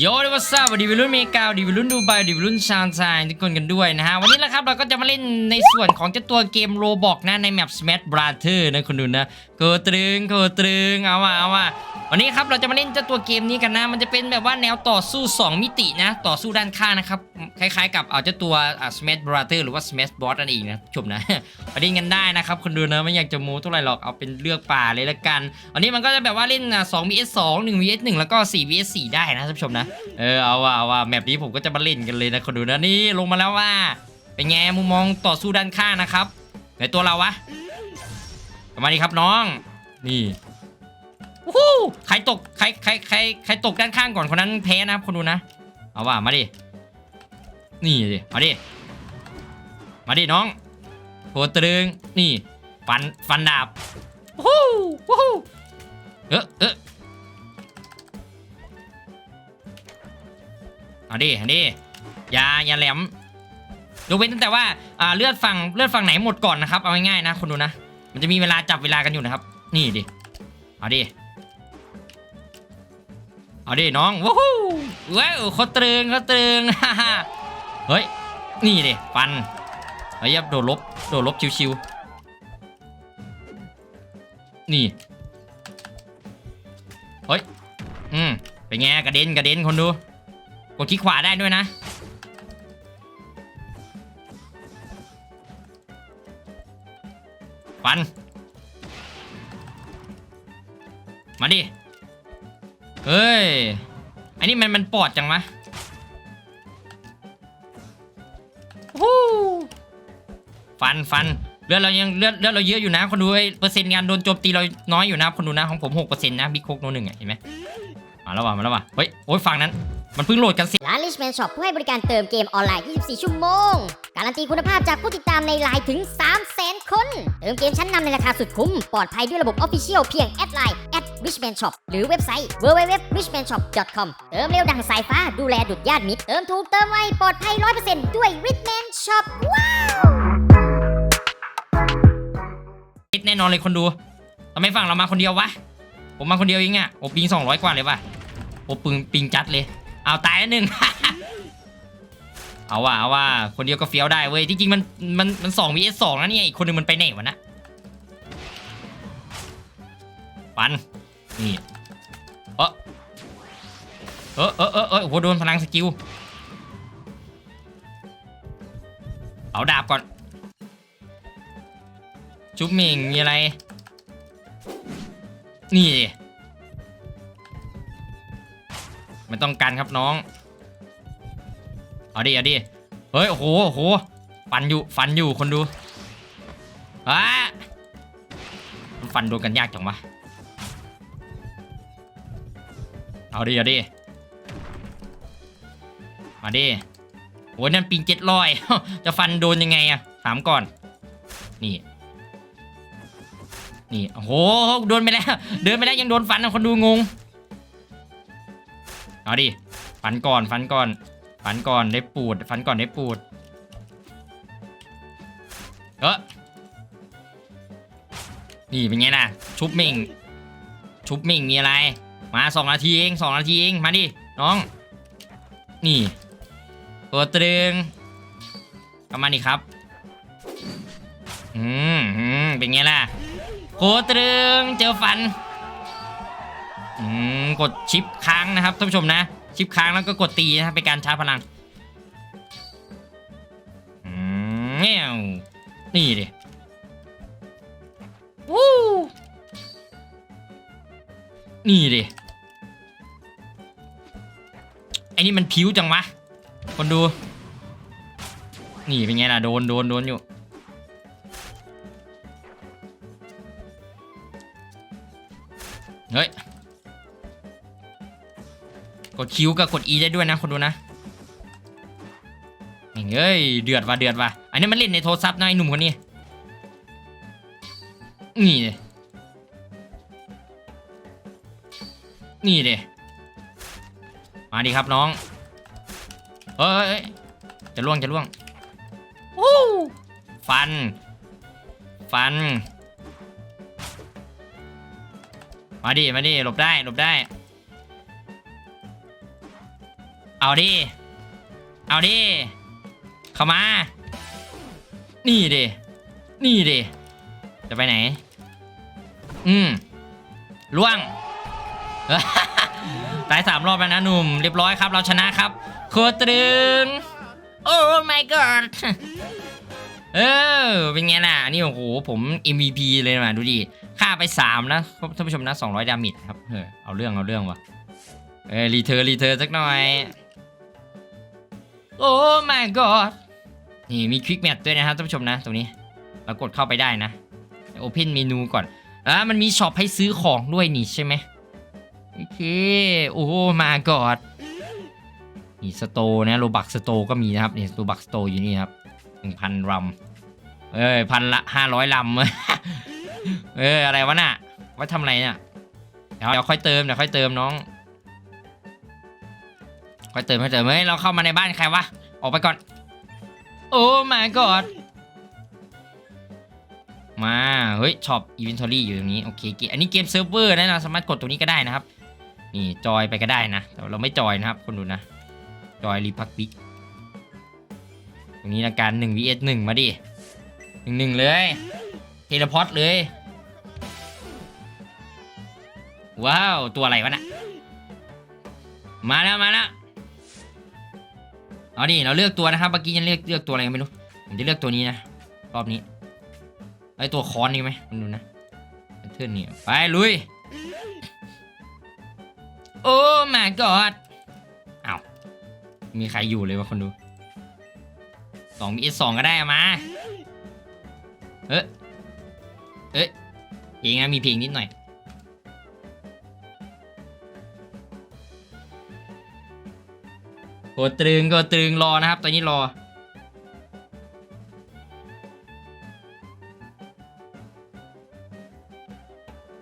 โยนวัสดุดีวิลุนเมกาดีวิลุนดูไบดีวิลุนชานซน์ทุกคนกันด้วยนะฮะ วันนี้นะครับเราก็จะมาเล่นในส่วนของเจ้าตัวเกมโรบอกนะ ในแมป Smash Brother นะคุณดูนะโกตรึงโกตรึงเอาว่ะเอาว่ะวันนี้ครับเราจะมาเล่นเจ้าตัวเกมนี้กันนะ มันจะเป็นแบบว่าแนวต่อสู้ 2 มิตินะ ต่อสู้ด้านข้างนะครับ คล้ายๆ กับเอาเจ้าตัวอ่า Smash Brother หรือว่า Smash Boss นั่นเองนะชมนะมาเล่นกันได้นะครับคุณดูนะไม่อยากจะโม้เท่าไหร่หรอกเอาเป็นเลือกป่าเลยละกัน อันนี้มันก็จะแบบว่าเล่น 2 vs 2 1 vs 1แล้วก็ 4 vs 4ได้นะท่านผู้ชมนะเออเอาว่าเอาว่าแมปนี้ผมก็จะมาเล่นกันเลยนะคนดูนะนี่ลงมาแล้วว่า เป็นไงมุมมองต่อสู้ด้านข้างนะครับไหนตัวเราวะประมาณนี้ครับน้อง นี่วู้ฮู้ใครตกใครใครใครใครตกด้านข้างก่อนคนนั้นแพ้นะครับคนดูนะ เอาว่ามาดินี่ดิมาดิมาดิน้องโหตรึงนี่ฟันฟันดาบวู้ฮู้วู้ฮู้เออเออ เอาดิเอาดิอย่าอย่าแหลมยกเว้นตั้งแต่ว่าเลือดฝั่งเลือดฝั่งไหนหมดก่อนนะครับ เอาง่ายๆนะคนดูนะ มันจะมีเวลาจับเวลากันอยู่นะครับ นี่ดิ เอาดิ เอาดิน้องว้าวว้าวเขาตรึงเขาตรึงฮ่าฮ่าเฮ้ย นี่ดิฟันเฮ้ยับโดดลบ โดดลบชิวๆ นี่ เฮ้ย อืมเป็นไงกระเด็นกระเด็นคนดู กดคลิกขวาได้ด้วยนะ ฟัน มาดิ เฮ้ย อันนี้มันมันปอดจังวะวู้ฟันฟันเลือดเรายังเลือดเลือดเราเยอะอยู่นะคนดูไอ้เปอร์เซ็นต์งานโดนโจมตีเราน้อยอยู่นะคนดูนะของผมหกเปอร์เซ็นต์นะบิ๊กโคกโนหนึ่งอะเห็นไหมมาแล้วว่ะมาแล้วว่ะเฮ้ยโอ้ยฝั่งนั้น มันเพิ่งโหลดกันสิร้าน Richman Shop ผู้ให้บริการเติมเกมออนไลน์ 24 ชั่วโมง การันตีคุณภาพจากผู้ติดตามในไลน์ถึง 300,000 คน เติมเกมชั้นนำในราคาสุดคุ้ม ปลอดภัยด้วยระบบ Official เพียงแอดไลน์ @richman shop หรือเว็บไซต์ www.richmanshop.com เติมเร็วดังสายฟ้าดูแลดุดญาติมิตร เติมถูกเติมไวปลอดภัย 100%ด้วย Richman Shop ว้าวคิดแน่นอนเลยคนดูทำไมฝั่งเรามาคนเดียววะ ผมมาคนเดียวเองอะโอ้ปิงสองร้อยกว่าเลยว่ะโอ้ปิงปิงจัดเลย เอาตายหนึ่ง เอาว่าเอาว่าคนเดียวก็เฟี้ยวได้เว้ยจริงๆมันมันมันสอง vs สองนะเนี่ยอีกคนหนึงมันไปไหนวะนะปันนี่เออเออเออเออเออโอ้โหโดนพลังสกิลเอาดาบก่อน จุ๊บหม่งมีอะไร นี่ ดิไม่ต้องกันครับน้อง เอาดิเอาดิเฮ้ยโอ้โหโอ้โหฟันอยู่ฟันอยู่คนดูอะฟันโดนกันยากจังวะเอาดิเอาดิมาดิโอ้ยนั่นปิงเจ็ดร้อยจะฟันโดนยังไงอะถามก่อน นี่ นี่ โอ้โห โดนไปแล้ว เดินไปแล้วยังโดนฟันนะคนดูงง เอาดิฟันก่อนฟันก่อนฟันก่อนได้ปูดฟันก่อนได้ปูดเออนี่เป็นไงล่ะ ชุบม่งชุบม่งมีอะไร มาสองนาทีเองสองนาทีเองมาดิน้อง นี่ ตัวตรึงก็มาดิครับอืมอืมเป็นไงล่ะโคตรึงเจอฟันอืม กดชิปค้างนะครับท่านผู้ชมนะ ชิปค้างแล้วก็กดตีนะครับเป็นการชาร์จพลังแง่นี่ดิวู้นี่ดิไอ้นี่มันผิวจังวะคนดู นี่เป็นไงล่ะ โดนโดนโดนอยู่ คิวกับกด E ได้ด้วยนะคนดูนะแม่งเอ้ยเดือดว่ะเดือดว่ะอันนี้มันเล่นในโทรศัพท์นะไอ้หนุ่มคนนี้นี่เลยนี่เลยมาดิครับน้องเอ้ยเอ้ยจะล่วงจะล่วงวู้ฟัน ฟัน มาดิมาดิหลบได้หลบได้ เอาดิ เอาดิ เข้ามา นี่ดิ นี่ดิ จะไปไหน อืมล่วง ตายสามรอบแล้วนะหนุ่ม เรียบร้อยครับ เราชนะครับ โคตรตรึง โอ้ my god เออ เป็นไงล่ะ นี่โอ้โห ผม MVP เลยนะดูดิค่าไป 3 นะท่านผู้ชมนะ 200 ดามิดครับ เออ เอาเรื่อง เอาเรื่องวะเออรีเทิร์นรีเทิร์นสักหน่อย โอ้ my god นี่มีควิกแมทด้วยนะครับท่านผู้ชมนะ ตรงนี้เรากดเข้าไปได้นะ Open เมนูก่อนอะมันมีช็อปให้ซื้อของด้วยนี่ใช่ไหมโอเค โอ้ my god นี่สโตนะโลบักสโตก็มีนะครับนี่โลบักสโตอยู่นี่ครับหนึ่งพันรัมเอ้ยพันละห้าร้อยลำเอออะไรวะน่ะไว่าทำอะไรเนี่ยเดี๋ยวเดี๋ยวค่อยเติมเดี๋ยวค่อยเติมน้อง ค่อยเติมค่อยเติมเฮ้ยเราเข้ามาในบ้านใครวะออกไปก่อน โอ้ my god มาเฮ้ยช็อปอีเวนทอรี่อยู่ตรงนี้โอเคเกมอันนี้เกมเซิร์ฟเวอร์นะเราสามารถกดตรงนี้ก็ได้นะครับ นี่จอยไปก็ได้นะ แต่เราไม่จอยนะครับคนดูนะ จอยรีพักบิกตรงนี้ละกัน1 vs 1 มาดิหนึ่งหนึ่งเลยเทเลพอร์ตเลย ว้าว ตัวอะไรวะน่ะมาแล้วมาแล้ว เอาดิเราเลือกตัวนะครับเมื่อกี้ยังเลือกเลือกตัวอะไรไม่รู้ผมจะเลือกตัวนี้นะรอบนี้ไอตัวคอนนี่ไหมคุณดูนะเทื่อนนี่ไปลุยโอ้ my god อ้าวมีใครอยู่เลยวะคนดูสองมีเอสสองก็ได้อะมาเอ๊ะเอ๊ะเพลงนะมีเพลงนิดหน่อย กดตรึงกดตรึงรอนะครับ ตอนนี้รอ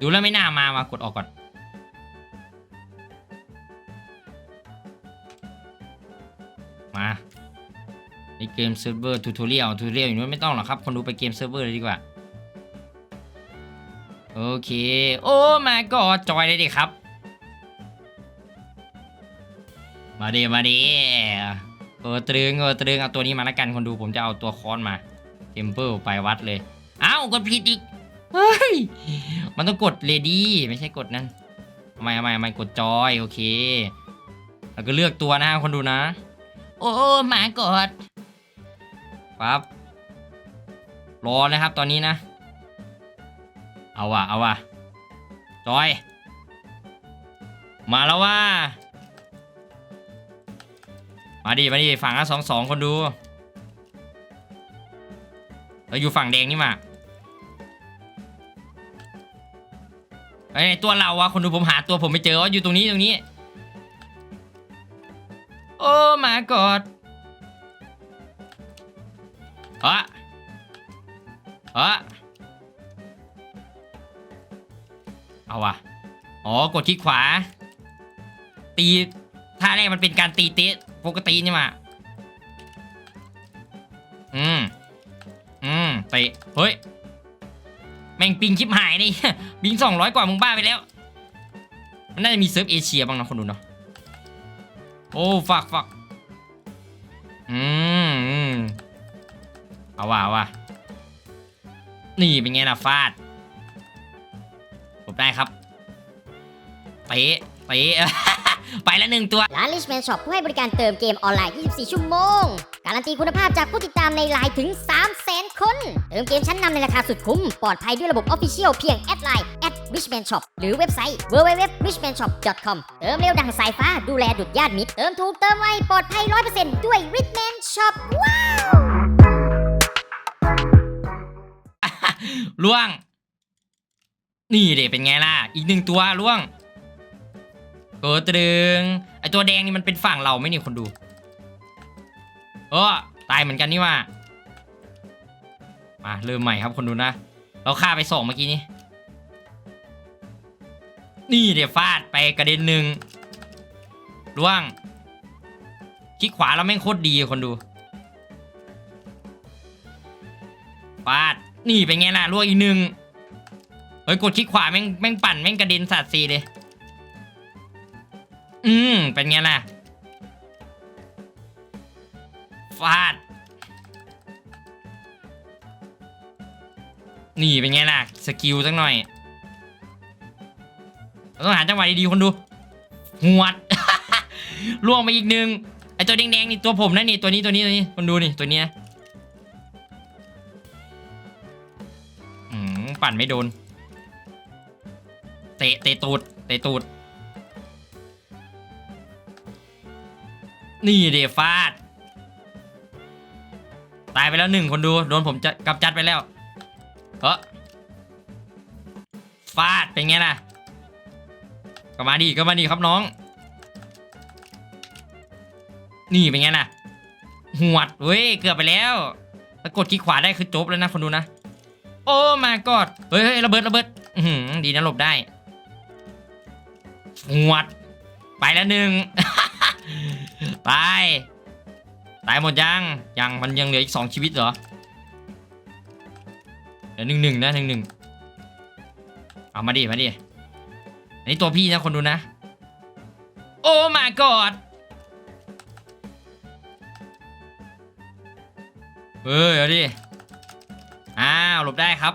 ดูแล้วไม่น่ามามากดออกก่อน มาในเกมเซิร์ฟเวอร์ทูทอเรียลทูทอเรียลอย่างนู้นไม่ต้องหรอกครับ คนดูไปเกมเซิร์ฟเวอร์เลยดีกว่า โอเค โอ้มาก็จอยเลยดิครับ มาดีมาดีเออตรึงเออตรึงเอาตัวนี้มาแล้วกันคนดูผมจะเอาตัวค้อนมาเทมเพิลไปวัดเลยอ้าวกดผิดอีกเฮ้ยมันต้องกดเลดี้ไม่ใช่กดนั่นทำไมทำไมทำไมกดจอยโอเค แล้วก็เลือกตัวนะคนดูนะ โอ้หมากดปั๊บรอนะครับตอนนี้นะ เอาว่ะเอาว่ะจอย มาแล้วว่า มาดิมาดิฝั่งละสองสองคนดู เราอยู่ฝั่งแดงนี่มาไอ้ตัวเราอะคนดูผมหาตัวผมไม่เจอว่าอยู่ตรงนี้ตรงนี้ โอ้มากอดเอะเอะเอาวะอ๋อกดคลิกขวา ตี ท่าแรกมันเป็นการตีเตะปกตินี่มาอืมอืมเตะเฮ้ยแม่งปิงชิบหายนี่บิงสองร้อยกว่ามึงบ้าไปแล้ว มันน่าจะมีเซิร์ฟเอเชียบ้างนะคนดูเนาะโอ้ฝักฝักอืมอืมเอาว่ะเอาว่ะนี่เป็นไงล่ะฟาดผมได้ครับเตะเตะ ไปแล้วหนึ่งตัว ร้าน Richman Shop ผู้ให้บริการเติมเกมออนไลน์ 24 ชั่วโมง การันตีคุณภาพจากผู้ติดตามในไลน์ถึง 300,000 คน เติมเกมชั้นนำในราคาสุดคุ้ม ปลอดภัยด้วยระบบ Official เพียงแอดไลน์ @richman shop หรือเว็บไซต์ www.richmanshop.com เติมเร็วดังสายฟ้าดูแลดุดญาติมิตร เติมถูกเติมไวปลอดภัย 100%ด้วย Richman Shop ว้าวล่วง นี่เด็เป็นไงล่ะ อีกหนึ่งตัวล่วง เออตรึงไอตัวแดงนี่มันเป็นฝั่งเราไหม่นี่คนดูเออตายเหมือนกันนี่ว่ามาเริ่มใหม่ครับคนดูนะ เราฆ่าไปสองเมื่อกี้นี้นี่เดี๋ยวฟาดไปกระเด็นหนึ่งล่วงคลิกขวาแล้วแม่งโคตรดีคนดูฟาดนี่เป็นไงล่ะล่วงอีกหนึ่งเฮ้ยกดคลิกขวาแม่งแม่งปั่นแม่งกระเด็นสาดซีเลย อืม เป็นไงล่ะ ฟาด นี่เป็นไงล่ะ สกิลสักหน่อยเราต้องหาจังหวะดีๆ คนดู หวด ล่วงไปอีกหนึ่งไอตัวแดงๆนี่ตัวผมนะนี่ตัวนี้ตัวนี้ตัวนี้ คนดูนี่ตัวเนี้ยอืมปั่นไม่โดน เตะเตะตูด เตะตูด นี่เดฟาด ตายไปแล้วหนึ่งคนดู โดนผมจะกำจัดไปแล้วเฮ้อฟาด เป็นไงล่ะ ก็มาดีก็มาดีครับน้อง นี่เป็นไงล่ะ หวดเว้ย เกือบไปแล้วถ้ากดคลิกขวาได้คือจบแล้วนะคนดูนะ โอ้มากอดเฮ้ยระเบิดระเบิดอืดีนะหลบได้หวด ไปแล้วหนึ่ง ตาย ตายหมดยัง ยังมันยังเหลืออีกสองชีวิตเหรอเดี๋ยวหนึ่งหนึ่งนะหนึ่งหนึ่งเอามาดิมาดิอันนี้ตัวพี่นะคนดูนะ โอ้ my god เฮ้ยเอาดิ อ้าว หลบได้ครับ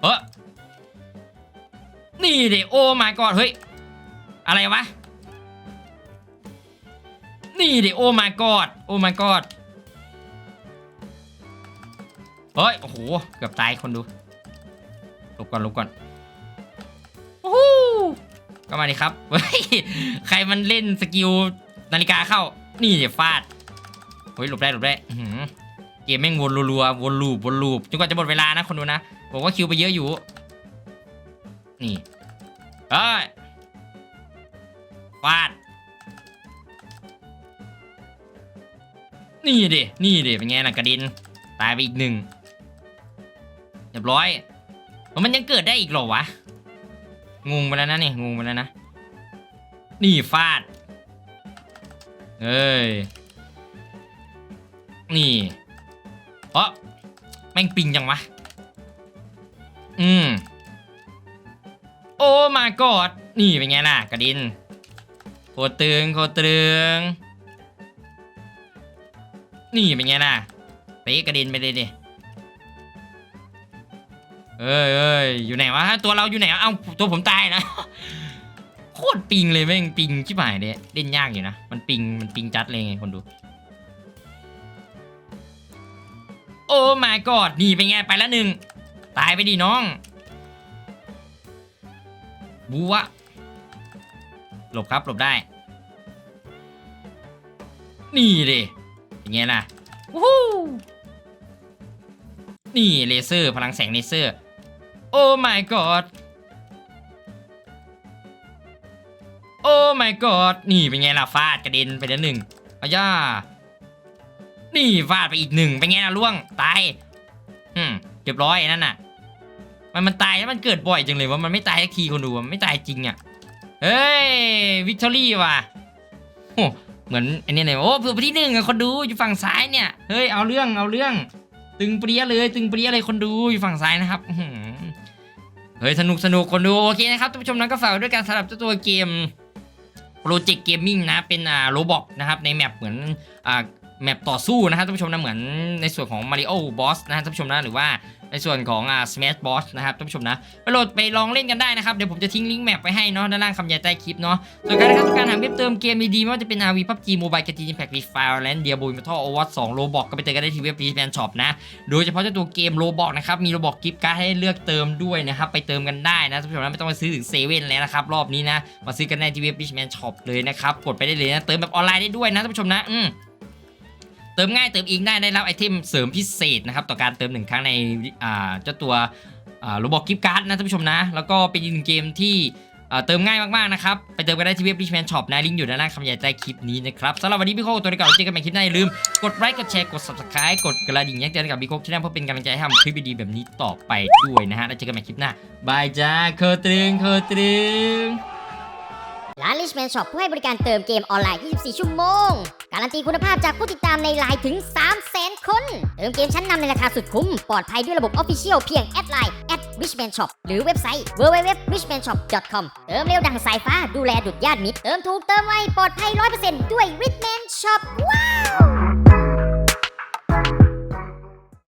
เออนี่ดิโอ้ my god เฮ้ย อะไรวะ นี่ดิโอ้ my god โอ้ my god เฮ้ยโอ้โหเกือบตายคนดูลบก่อนลบก่อนโอ้โหก็มาดิครับเฮ้ยใครมันเล่นสกิลนาฬิกาเข้า นี่เดี๋ยวฟาดเฮ้ยหลบได้หลบได้เกมแม่งวนรัวๆวนลูปวนลูปจนกว่าจะหมดเวลานะคนดูนะบอกว่าคิวไปเยอะอยู่ นี่เอ้ยฟาด นี่ดินี่ดิเป็นไงล่ะกระดิน ตายไปอีกหนึ่งเรียบร้อย มันยังเกิดได้อีกหรอวะ งงไปแล้วนะนี่งงไปแล้วนะ นี่ฟาด เอ้ย นี่เพราะแม่งปิงจังวะ อืม โอ้มากอดนี่เป็นไงล่ะกระดิน โคตรตึงโคตรตึง นี่เป็นไงล่ะเตะกระเด็นไปเลยดิเอ้ยเอ้ยอยู่ไหนวะตัวเราอยู่ไหนวะเอ้าตัวผมตายนะโคตรปิงเลยแม่งปิงชิบหายเลยเล่นยากอยู่นะมันปิงมันปิงจัดเลยไงคนดู โอ้ my god นี่เป็นไงไปแล้วหนึ่งตายไปดิน้องบูวะหลบครับหลบได้ นี่ดิเป็น ไงล่ะวู้ฮู้นี่เลเซอร์พลังแสงเลเซอร์ โอ้ my god โอ้ my god นี่เป็นไงล่ะฟาดกระเด็นไปแล้วหนึ่งอาย่า นี่ฟาดไปอีกหนึ่งเป็นไงล่ะล่วงตายอืมเรียบร้อยนั่นน่ะ มันมันตายแล้วมันเกิดบ่อยจังเลยว่ามันไม่ตายสักทีคนดูมันไม่ตายจริงอะ เฮ้ยวิกตอรี่ว่ะโอ้ เหมือนอันนี้เลยโอ้เผื่อไปที่หนึ่งคนดูอยู่ฝั่งซ้ายเนี่ยเฮ้ยเอาเรื่องเอาเรื่อง ตึงเปรี้ยเลย ตึงเปรี้ยเลยคนดูอยู่ฝั่งซ้ายนะครับเฮ้ยสนุกสนุกคนดูโอเคนะครับท่านผู้ชมนั้นก็ฝากด้วยการสำหรับเจ้าตัวเกมโปรเจกต์เกมมิ่งนะเป็นอ่าโรบอกนะครับในแมปเหมือนอ่า แมปต่อสู้นะครับท่านผู้ชมนะเหมือนในส่วนของ Mario Boss นะฮะท่านผู้ชมนะหรือว่าในส่วนของอ่า Smash Boss นะครับท่านผู้ชมนะไปโหลดไปลองเล่นกันได้นะครับ เดี๋ยวผมจะทิ้งลิงก์แมปไว้ให้เนาะด้านล่างคำใหญ่ใต้คลิปเนาะส่วนการนะครับการหาเว็บเติมเกมดีๆไม่ว่าจะเป็น RV PUBG Mobile กจีนแพ็กรีไฟล์แลนด์เดียบูมทัลโอวัตสองโลบอกก็ไปเจอกันได้ที่เว็บ p ีแ a นช็อปนะโดยเฉพาะเจ้าตัวเกมโลบอกนะครับมีโลบอกกิฟต์การ์ดให้เลือกเติมด้วยนะครับไปเติมกันได้นะท่านผู้ชมนะไม่ต้องไปซื้อถึงเซเว่นแล้วนะครับรอบนี้นะมาซื้อกันได้ที่เว็บ p ีแ a นช็อปเลยนะครับกดไปได้เลยนะเติมแบบออนไลน์ได้ด้วยนะท่านผู้ชมนะอืม เติมง่ายเติมอีกได้ได้รับไอเทมเสริมพิเศษนะครับต่อการเติมหนึ่งครั้งในอ่าเจ้าตัวอ่าโรบอกกิฟต์การ์ดนะท่านผู้ชมนะ แล้วก็เป็นอีกหนึ่งเกมที่เติมง่ายมากๆนะครับ ไปเติมกันได้ที่เว็บ Richman Shop นะลิงก์อยู่ด้านล่างคำใหญ่ใต้คลิปนี้นะครับสำหรับวันนี้พี่โคกตัวเดียวกันเจอกันใหม่คลิปหน้าอย่าลืม กดไลค์กดแชร์กด subscribe กดกระดิ่งแจ้งเตือนกับพี่โคกที่นั่นเพื่อเป็นกำลังใจให้ทำคลิปดีๆแบบนี้ต่อไปด้วยนะฮะแล้วเจอกันใหม่คลิปหน้าบายจ้าเคอตรึงเคอตรึง ร้าน Richman Shop ผู้ให้บริการเติมเกมออนไลน์ 24 ชั่วโมง การันตีคุณภาพจากผู้ติดตามในไลน์ถึง 300,000 คน เติมเกมชั้นนำในราคาสุดคุ้ม ปลอดภัยด้วยระบบ Official เพียงแอดไลน์ at Richman Shop หรือเว็บไซต์ www.richmanshop.com เติมเร็วดังสายฟ้าดูแลดุดญาติมิตร เติมถูกเติมไวปลอดภัย 100%ด้วย Richman Shop ว้าว